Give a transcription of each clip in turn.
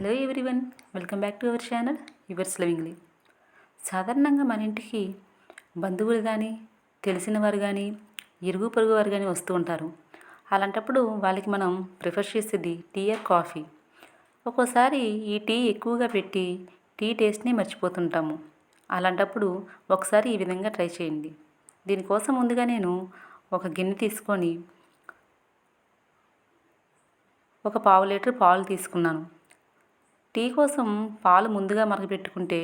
Hello everyone welcome back to our channel yours lovingly సాధారణంగా మన ఇంటికి బంధువులు కానీ తెలిసిన వారు కానీ ఇరుగు పొరుగు వారు కానీ వస్తూ ఉంటారు. అలాంటప్పుడు వాళ్ళకి మనం ప్రిఫర్ చేసేది టీ ఆర్ కాఫీ ఒక్కోసారి ఈ టీ ఎక్కువగా పెట్టి టీ టేస్ట్ని మర్చిపోతుంటాము. అలాంటప్పుడు ఒకసారి ఈ విధంగా ట్రై చేయండి. దీనికోసం ముందుగా నేను ఒక గిన్నె తీసుకొని ఒక పావు లీటర్ పాలు తీసుకున్నాను. టీ కోసం పాలు ముందుగా మరగపెట్టుకుంటే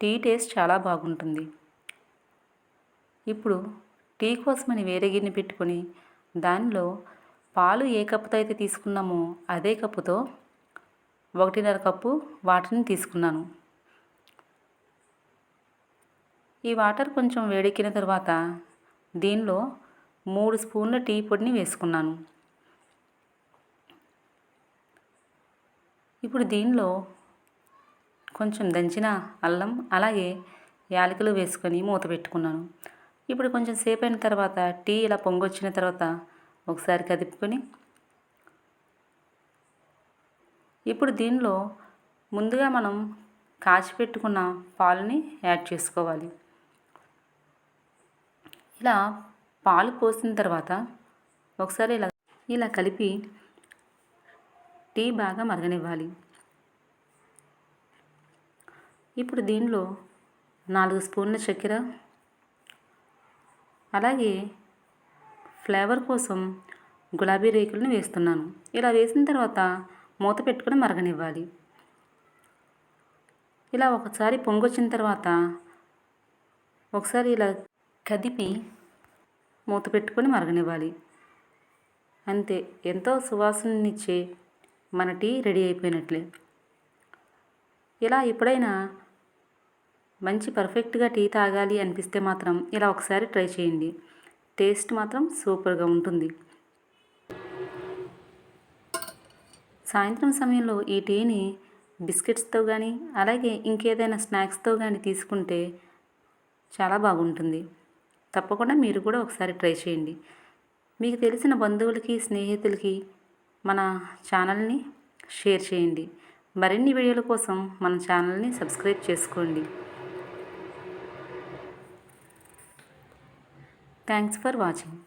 టీ టేస్ట్ చాలా బాగుంటుంది. ఇప్పుడు టీ కోసమని వేరే గిన్నె పెట్టుకొని దానిలో పాలు ఏ కప్పుతో అయితే తీసుకున్నామో అదే కప్పుతో ఒకటిన్నర కప్పు వాటర్ని తీసుకున్నాను. ఈ వాటర్ కొంచెం వేడెక్కిన తర్వాత దీనిలో మూడు స్పూన్ల టీ పొడిని వేసుకున్నాను. ఇప్పుడు దీనిలో కొంచెం దంచిన అల్లం అలాగే యాలకులు వేసుకొని మూత పెట్టుకున్నాను. ఇప్పుడు కొంచెం సేపు అయిన తర్వాత టీ ఇలా పొంగొచ్చిన తర్వాత ఒకసారి కదుపుకొని ఇప్పుడు దీనిలో ముందుగా మనం కాచి పెట్టుకున్న పాలని యాడ్ చేసుకోవాలి. ఇలా పాలు పోసిన తర్వాత ఒకసారి ఇలా ఇలా కలిపి టీ బాగా మరగనివ్వాలి. ఇప్పుడు దీనిలో నాలుగు స్పూన్ల చక్కెర అలాగే ఫ్లేవర్ కోసం గులాబీ రేకులను వేస్తున్నాను. ఇలా వేసిన తర్వాత మూత పెట్టుకొని మరగనివ్వాలి. ఇలా ఒకసారి పొంగొచ్చిన తర్వాత ఒకసారి ఇలా కదిపి మూత పెట్టుకొని మరగనివ్వాలి. అంతే. ఎంతో సువాసననిచ్చే మన టీ రెడీ అయిపోయినట్లే. ఇలా ఎప్పుడైనా మంచి పర్ఫెక్ట్గా టీ తాగాలి అనిపిస్తే మాత్రం ఇలా ఒకసారి ట్రై చేయండి. టేస్ట్ మాత్రం సూపర్గా ఉంటుంది. సాయంత్రం సమయంలో ఈ టీని బిస్కెట్స్తో కానీ అలాగే ఇంకేదైనా స్నాక్స్తో కానీ తీసుకుంటే చాలా బాగుంటుంది. తప్పకుండా మీరు కూడా ఒకసారి ట్రై చేయండి. మీకు తెలిసిన బంధువులకి స్నేహితులకి మన ఛానల్ని షేర్ చేయండి. మరిన్ని వీడియోల కోసం మన ఛానల్ని సబ్స్క్రైబ్ చేసుకోండి. Thanks for watching.